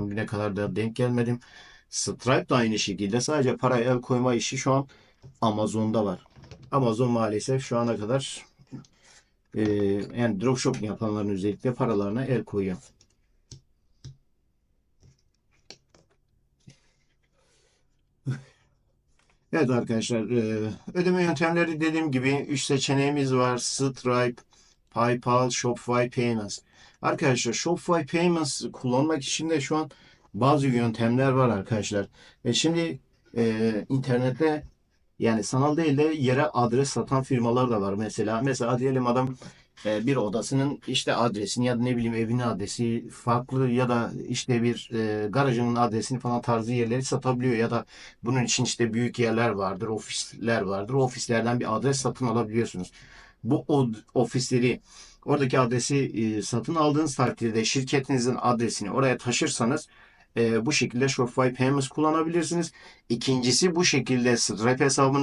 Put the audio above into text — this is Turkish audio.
Bugüne kadar da denk gelmedim. Stripe de aynı şekilde sadece para el koyma işi şu an Amazon'da var. Amazon maalesef şu ana kadar e, yani dropshipping yapanların özellikle paralarına el koyuyor. Evet arkadaşlar, e, ödeme yöntemleri dediğim gibi 3 seçeneğimiz var. Stripe, PayPal, Shopify Payments. Arkadaşlar Shopify Payments kullanmak için de şu an bazı yöntemler var arkadaşlar. E şimdi e, internette yani sanal değil de yere adres satan firmalar da var mesela. Mesela diyelim adam e, bir odasının işte adresini ya da ne bileyim evinin adresi farklı ya da işte bir e, garajının adresini falan tarzı yerleri satabiliyor ya da bunun için işte büyük yerler vardır, ofisler vardır. Ofislerden bir adres satın alabiliyorsunuz. Bu ofisleri oradaki adresi e, satın aldığınız takdirde şirketinizin adresini oraya taşırsanız e, bu şekilde Shopify Payments kullanabilirsiniz. İkincisi bu şekilde Stripe hesabını